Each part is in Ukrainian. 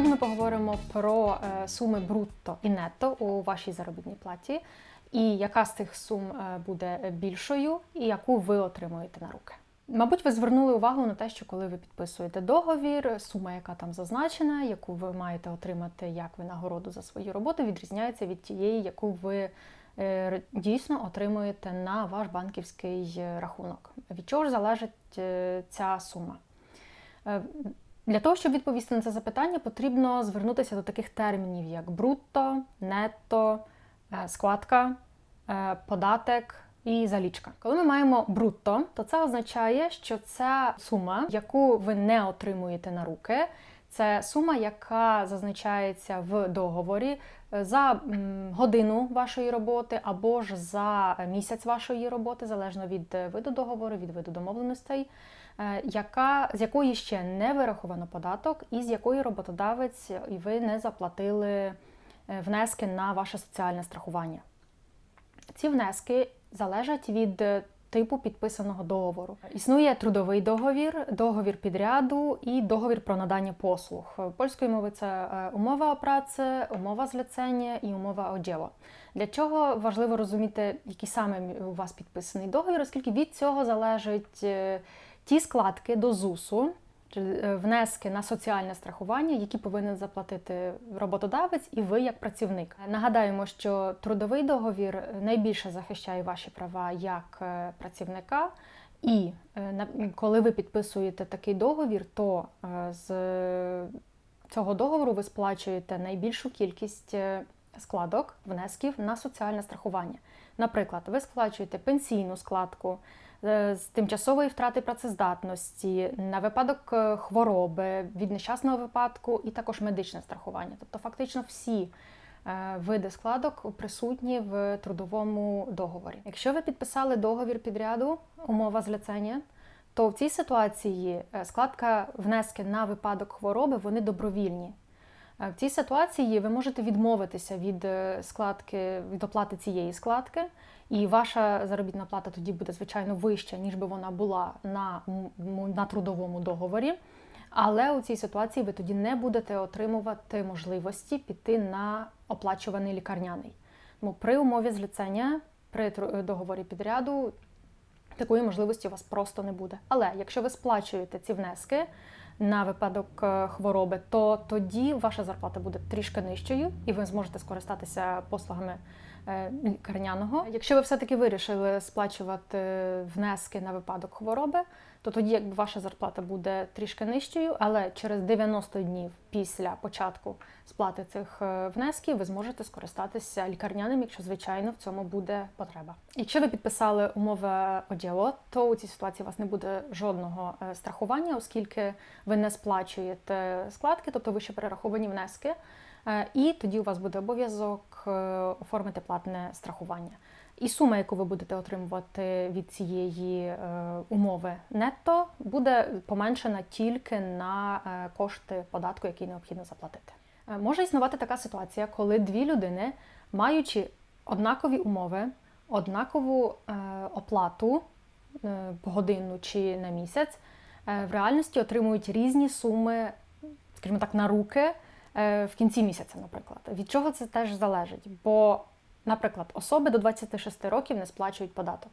Сьогодні ми поговоримо про е, суми брутто і нетто у вашій заробітній платі, і яка з цих сум е, буде більшою, і яку ви отримуєте на руки. Мабуть, ви звернули увагу на те, що коли ви підписуєте договір, сума, яка там зазначена, яку ви маєте отримати як винагороду за свою роботу, відрізняється від тієї, яку ви е, дійсно отримуєте на ваш банківський рахунок. Від чого ж залежить ця сума? Для того, щоб відповісти на це запитання, потрібно звернутися до таких термінів, як брутто, нетто, е, складка, е, податок і залічка. Коли ми маємо брутто, то це означає, що ця сума, яку ви не отримуєте на руки, це сума, яка зазначається в договорі за годину вашої роботи або ж за місяць вашої роботи, залежно від е, виду договору, від виду домовленостей, е, яка, з якої ще не вираховано податок, і з якої роботодавець і ви не заплатили е, внески на ваше соціальне страхування. Ці внески залежать від е, типу підписаного договору. Існує трудовий договір, договір підряду і договір про надання послуг. Польською мовою це е, умова праці, умова зліцення і умова о. Для чого важливо розуміти, який саме у вас підписаний договір, оскільки від цього залежать е, ті складки до ЗУСу, внески на соціальне страхування, які повинен заплатити роботодавець і ви як працівник. Нагадаємо, що трудовий договір найбільше захищає ваші права як е, працівника. І е, коли ви підписуєте такий договір, то е, з цього договору ви сплачуєте найбільшу кількість е, складок, внесків на соціальне страхування. Наприклад, ви сплачуєте пенсійну складку, е, з тимчасової втрати працездатності, на випадок е, хвороби, від нещасного випадку і також медичне страхування. Тобто, фактично всі е, види складок присутні в трудовому договорі. Якщо ви підписали договір підряду, умова зліцення, то в цій ситуації складка внески на випадок хвороби вони добровільні. Е, В цій ситуації ви можете відмовитися від е, складки від оплати цієї складки, і ваша заробітна плата тоді буде звичайно вища, ніж би вона була на, на трудовому договорі. Але у цій ситуації ви тоді не будете отримувати можливості піти на оплачуваний лікарняний. Тому при умові зліцення, при тру- договорі підряду такої можливості у вас просто не буде. Але якщо ви сплачуєте ці внески на випадок е, хвороби, то тоді ваша зарплата буде трішки нижчою, і ви зможете скористатися послугами е, лікарняного. Якщо ви все-таки вирішили сплачувати внески на випадок хвороби, то тоді якби ваша зарплата буде трішки нижчою, але через 90 днів після початку сплати цих е, внесків ви зможете скористатися лікарняним, якщо звичайно в цьому буде потреба. Якщо ви підписали умови оділо, то у цій ситуації у вас не буде жодного е, страхування, оскільки ви не сплачуєте складки, тобто ви ще перераховані внески. Е, І тоді у вас буде обов'язок е, оформити платне страхування. І сума, яку ви будете отримувати від цієї е, умови нетто, буде поменшена тільки на кошти податку, який необхідно заплатити. Може існувати така ситуація, коли дві людини, маючи однакові умови, однакову оплату погодинну чи на місяць, в реальності отримують різні суми, скажімо так, на руки в кінці місяця, наприклад. Від чого це теж залежить? Бо, наприклад, особи до 26 років не сплачують податок.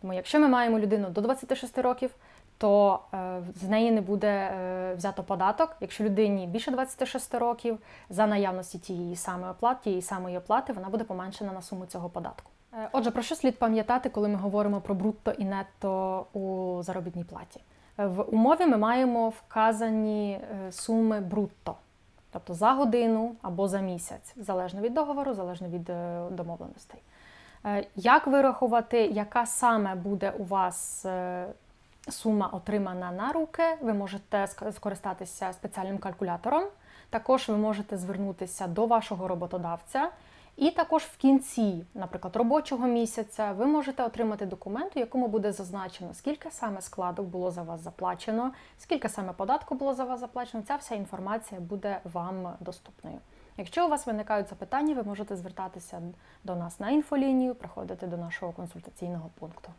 Тому якщо ми маємо людину до 26 років, то е, з неї не буде е, взято податок. Якщо людині більше 26 років, за наявності тієї самої оплати, тієї самої оплати, вона буде поменшена на суму цього податку. Е, Отже, про що слід пам'ятати, коли ми говоримо про брутто і нетто у заробітній платі? Е, В умові ми маємо вказані е, суми брутто, тобто за годину або за місяць, залежно від договору, залежно від е, домовленостей. Е, Як вирахувати, яка саме буде у вас е, сума отримана на руки, ви можете скористатися спеціальним калькулятором. Також ви можете звернутися до вашого роботодавця. І також в кінці, наприклад, робочого місяця, ви можете отримати документ, у якому буде зазначено, скільки саме складок було за вас заплачено, скільки саме податку було за вас заплачено. Ця вся інформація буде вам доступною. Якщо у вас виникають запитання, ви можете звертатися до нас на інфолінію, приходити до нашого консультаційного пункту.